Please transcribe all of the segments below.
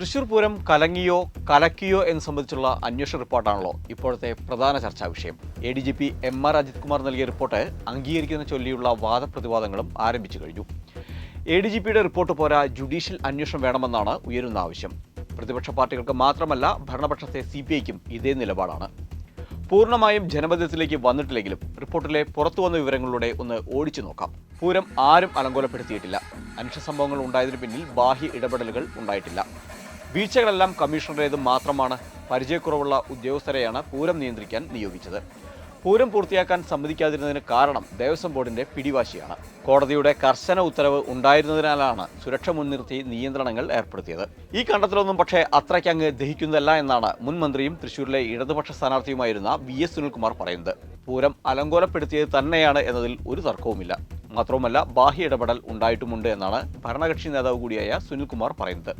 തൃശൂർ പൂരം കലങ്ങിയോ കലക്കിയോ എന്ന് സംബന്ധിച്ചുള്ള അന്വേഷണ റിപ്പോർട്ടാണല്ലോ ഇപ്പോഴത്തെ പ്രധാന ചർച്ചാ വിഷയം. A D G P M R Ajith Kumar നൽകിയ റിപ്പോർട്ട് അംഗീകരിക്കുന്ന ചൊല്ലിയുള്ള വാദപ്രതിവാദങ്ങളും ആരംഭിച്ചു കഴിഞ്ഞു. എ ഡി ജി പിയുടെ റിപ്പോർട്ട് പോരാ ജുഡീഷ്യൽ അന്വേഷണം വേണമെന്നാണ് ഉയരുന്ന ആവശ്യം. പ്രതിപക്ഷ പാർട്ടികൾക്ക് മാത്രമല്ല ഭരണപക്ഷത്തെ സി പി ഐക്കും ഇതേ നിലപാടാണ്. പൂർണമായും ജനമധ്യത്തിലേക്ക് വന്നിട്ടില്ലെങ്കിലും റിപ്പോർട്ടിലെ പുറത്തു വന്ന വിവരങ്ങളിലൂടെ ഒന്ന് ഓടിച്ചു നോക്കാം. പൂരം ആരും അലങ്കോലപ്പെടുത്തിയിട്ടില്ല. അനിഷ്ട സംഭവങ്ങൾ ഉണ്ടായതിനു പിന്നിൽ ബാഹ്യ ഇടപെടലുകൾ ഉണ്ടായിട്ടില്ല. വീഴ്ചകളെല്ലാം കമ്മീഷണറേത് മാത്രമാണ്. പരിചയക്കുറവുള്ള ഉദ്യോഗസ്ഥരെയാണ് പൂരം നിയന്ത്രിക്കാൻ നിയോഗിച്ചത്. പൂരം പൂർത്തിയാക്കാൻ സമ്മതിക്കാതിരുന്നതിന് കാരണം ദേവസ്വം ബോർഡിന്റെ പിടിവാശിയാണ്. കോടതിയുടെ കർശന ഉത്തരവ് ഉണ്ടായിരുന്നതിനാലാണ് സുരക്ഷ മുൻനിർത്തി നിയന്ത്രണങ്ങൾ ഏർപ്പെടുത്തിയത്. ഈ കണ്ടെത്തലൊന്നും പക്ഷേ അത്രയ്ക്കങ്ങ് ദഹിക്കുന്നതല്ല എന്നാണ് മുൻ മന്ത്രിയും തൃശൂരിലെ ഇടതുപക്ഷ സ്ഥാനാർത്ഥിയുമായിരുന്ന വി എസ് സുനിൽകുമാർ പറയുന്നത്. പൂരം അലങ്കോലപ്പെടുത്തിയത് തന്നെയാണ് എന്നതിൽ ഒരു തർക്കവുമില്ല. മാത്രവുമല്ല ബാഹ്യ ഇടപെടൽ ഉണ്ടായിട്ടുമുണ്ട് എന്നാണ് ഭരണകക്ഷി നേതാവ് കൂടിയായ സുനിൽകുമാർ പറയുന്നത്.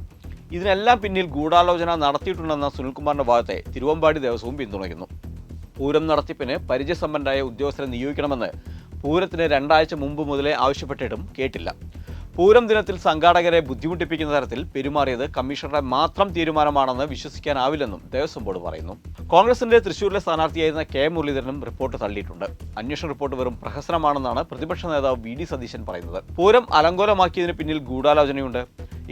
ഇതിനെല്ലാം പിന്നിൽ ഗൂഢാലോചന നടത്തിയിട്ടുണ്ടെന്ന സുനിൽകുമാറിന്റെ ഭാഗത്തെ തിരുവമ്പാടി ദേവസ്വവും പിന്തുണയ്ക്കുന്നു. പൂരം നടത്തിപ്പിന് പരിചയസമ്പന്നരായ ഉദ്യോഗസ്ഥരെ നിയോഗിക്കണമെന്ന് പൂരത്തിന് രണ്ടാഴ്ച മുമ്പ് മുതലേ ആവശ്യപ്പെട്ടിട്ടും കേട്ടില്ല. പൂരം ദിനത്തിൽ സംഘാടകരെ ബുദ്ധിമുട്ടിപ്പിക്കുന്ന തരത്തിൽ പെരുമാറിയത് കമ്മീഷണറുടെ മാത്രം തീരുമാനമാണെന്ന് വിശ്വസിക്കാനാവില്ലെന്നും ദേവസ്വം ബോർഡ് പറയുന്നു. കോൺഗ്രസിന്റെ തൃശൂരിലെ സ്ഥാനാർത്ഥിയായിരുന്ന കെ മുരളീധരനും റിപ്പോർട്ട് തള്ളിയിട്ടുണ്ട്. അന്വേഷണ റിപ്പോർട്ട് വെറും പ്രഹസനമാണെന്നാണ് പ്രതിപക്ഷ നേതാവ് വി ഡി സതീശൻ പറയുന്നത്. പൂരം അലങ്കോലമാക്കിയതിന് പിന്നിൽ ഗൂഢാലോചനയുണ്ട്.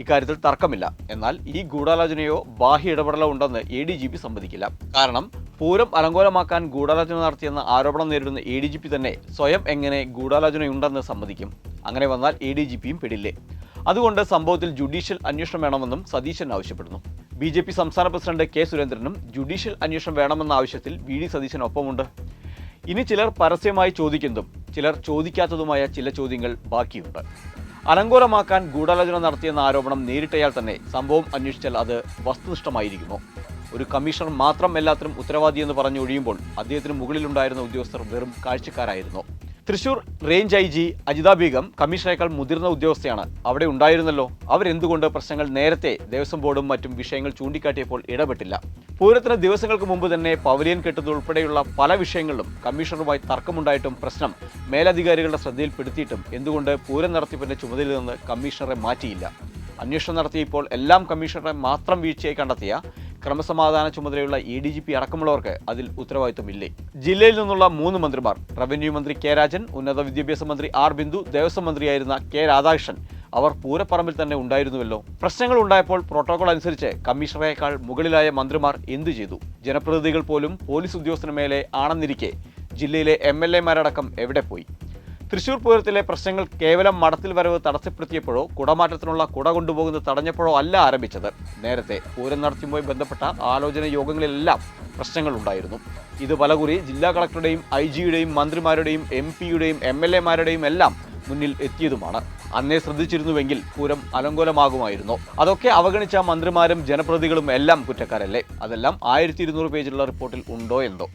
ഇക്കാര്യത്തിൽ തർക്കമില്ല. എന്നാൽ ഈ ഗൂഢാലോചനയോ ബാഹ്യ ഇടപെടലോ ഉണ്ടെന്ന് എ ഡി ജി പി സമ്മതിക്കില്ല. കാരണം പൂരം അലങ്കോലമാക്കാൻ ഗൂഢാലോചന നടത്തിയെന്ന ആരോപണം നേരിടുന്ന എ ഡി ജി പി തന്നെ സ്വയം എങ്ങനെ ഗൂഢാലോചനയുണ്ടെന്ന് സമ്മതിക്കും. അങ്ങനെ വന്നാൽ എ ഡി ജി പിയും പെടില്ലേ അതുകൊണ്ട് സംഭവത്തിൽ ജുഡീഷ്യൽ അന്വേഷണം വേണമെന്നും സതീശൻ ആവശ്യപ്പെടുന്നു. ബി ജെ പി സംസ്ഥാന പ്രസിഡന്റ് കെ സുരേന്ദ്രനും ജുഡീഷ്യൽ അന്വേഷണം വേണമെന്ന ആവശ്യത്തിൽ വി ഡി സതീശൻ ഒപ്പമുണ്ട്. ഇനി ചിലർ പരസ്യമായി ചോദിക്കുന്നതും ചിലർ ചോദിക്കാത്തതുമായ ചില ചോദ്യങ്ങൾ ബാക്കിയുണ്ട്. അലങ്കോലമാക്കാൻ ഗൂഢാലോചന നടത്തിയെന്ന ആരോപണം നേരിട്ടയാൾ തന്നെ സംഭവം അന്വേഷിച്ചാൽ അത് വസ്തുനിഷ്ഠമായിരിക്കുമോ? ഒരു കമ്മീഷണർ മാത്രം എല്ലാത്തിനും ഉത്തരവാദിയെന്ന് പറഞ്ഞു ഒഴിയുമ്പോൾ അദ്ദേഹത്തിന് മുകളിലുണ്ടായിരുന്ന ഉദ്യോഗസ്ഥർ വെറും കാഴ്ചക്കാരായിരുന്നു. Thrissur range I G Ajitha Begum മുതിർന്ന ഉദ്യോഗസ്ഥയാണ്. അവിടെ ഉണ്ടായിരുന്നല്ലോ. അവരെന്തുകൊണ്ട് പ്രശ്നങ്ങൾ നേരത്തെ ദേവസ്വം ബോർഡും മറ്റും വിഷയങ്ങൾ ചൂണ്ടിക്കാട്ടിയപ്പോൾ ഇടപെട്ടില്ല? പൂരത്തിന് ദിവസങ്ങൾക്ക് മുമ്പ് തന്നെ പവലിയൻ കെട്ടുന്നതുൾപ്പെടെയുള്ള പല വിഷയങ്ങളിലും കമ്മീഷണറുമായി തർക്കമുണ്ടായിട്ടും പ്രശ്നം മേലധികാരികളുടെ ശ്രദ്ധയിൽപ്പെടുത്തിയിട്ടും എന്തുകൊണ്ട് പൂരം നടത്തിപ്പിന്റെ ചുമതലയിൽ നിന്ന് കമ്മീഷണറെ മാറ്റിയില്ല? അന്വേഷണം നടത്തിയപ്പോൾ എല്ലാം കമ്മീഷണറെ മാത്രം വീഴ്ചയായി കണ്ടെത്തിയ ക്രമസമാധാന ചുമതലയുള്ള ഇ ഡി ജി പി അടക്കമുള്ളവർക്ക് അതിൽ ഉത്തരവാദിത്വമില്ലേ? ജില്ലയിൽ നിന്നുള്ള മൂന്ന് മന്ത്രിമാർ റവന്യൂ മന്ത്രി കെ രാജൻ ഉന്നത വിദ്യാഭ്യാസ മന്ത്രി ആർ ബിന്ദു ദേവസ്വം മന്ത്രിയായിരുന്ന കെ രാധാകൃഷ്ണൻ. അവർ പൂരപ്പറമ്പിൽ തന്നെ ഉണ്ടായിരുന്നുവല്ലോ. പ്രശ്നങ്ങൾ ഉണ്ടായപ്പോൾ പ്രോട്ടോകോൾ അനുസരിച്ച് കമ്മീഷണറേക്കാൾ മുകളിലായ മന്ത്രിമാർ എന്തു ചെയ്തു? ജനപ്രതിനിധികൾ പോലും പോലീസ് ഉദ്യോഗസ്ഥന് മേലെ ആണെന്നിരിക്കെ ജില്ലയിലെ എം എൽ എമാരടക്കം എവിടെ പോയി? തൃശൂർ പൂരത്തിലെ പ്രശ്നങ്ങൾ കേവലം മടത്തിൽ വരവ് തടസ്സപ്പെടുത്തിയപ്പോഴോ കുടമാറ്റത്തിനുള്ള കുട കൊണ്ടുപോകുന്നത് തടഞ്ഞപ്പോഴോ അല്ല ആരംഭിച്ചത്. നേരത്തെ പൂരം നടത്തുമ്പോൾ ബന്ധപ്പെട്ട ആലോചന യോഗങ്ങളിലെല്ലാം പ്രശ്നങ്ങൾ ഉണ്ടായിരുന്നു. ഇത് പലകുറി ജില്ലാ കളക്ടറുടെയും ഐ ജിയുടെയും മന്ത്രിമാരുടെയും എം പിയുടെയും എം എൽ എമാരുടെയും എല്ലാം മുന്നിൽ എത്തിയതുമാണ്. അന്നേ ശ്രദ്ധിച്ചിരുന്നുവെങ്കിൽ പൂരം അലങ്കോലമാകുമായിരുന്നു. അതൊക്കെ അവഗണിച്ച മന്ത്രിമാരും ജനപ്രതിനിധികളും എല്ലാം കുറ്റക്കാരല്ലേ? അതെല്ലാം ആയിരത്തി പേജുള്ള റിപ്പോർട്ടിൽ ഉണ്ടോ എന്തോ.